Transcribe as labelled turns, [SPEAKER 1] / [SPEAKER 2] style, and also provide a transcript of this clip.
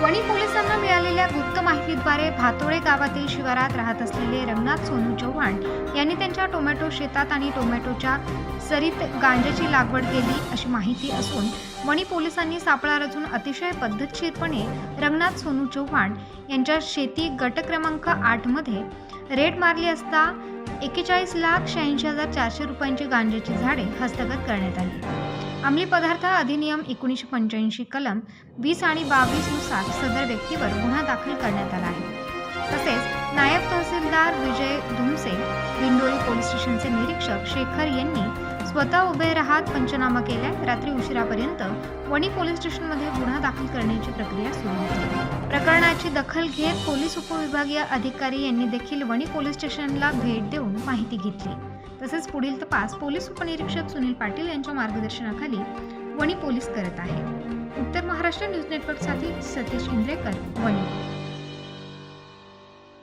[SPEAKER 1] वणी पोलिसांना मिळालेल्या गुप्त माहितीद्वारे भातोळे गावातील शिवारात राहत असलेले रंगनाथ सोनू चव्हाण यांनी त्यांच्या टोमॅटो शेतात आणि टोमॅटोच्या सरीत गांजाची लागवड केली अशी माहिती असून वणी पोलिसांनी सापळा रचून अतिशय पद्धतशीरपणे रंगनाथ सोनू चव्हाण यांच्या शेती गट क्रमांक आठमध्ये रेड मारली असता एकेचाळीस लाख शहाऐंशी हजार चारशे रुपयांची गांजाची झाडे हस्तगत करण्यात आली. अंमली पदार्थ अधिनियम एकोणीसशे पंच्याऐंशी कलम वीस आणि बावीसनुसार सदर व्यक्तीवर गुन्हा दाखल करण्यात आला आहे. तसेच नायब तहसीलदार विजय धुमसे दिंडोळी पोलीस स्टेशनचे निरीक्षक शेखर यांनी स्वतः उभे राहत पंचनामा केल्या रात्री उशिरापर्यंत वणी पोलीस स्टेशनमध्ये गुन्हा दाखल करण्याची प्रक्रिया सुरू होती. प्रकरणाची दखल घेत पोलीस उपविभागीय अधिकारी यांनी देखील वणी पोलीस स्टेशनला भेट देऊन माहिती घेतली. तसेच पुढील तपास पोलीस उपनिरीक्षक सुनील पाटील यांच्या मार्गदर्शनाखाली वणी पोलीस करत आहेत उत्तर महाराष्ट्र न्यूज नेटवर्कसाठी सतीश इंद्रेकर वणी.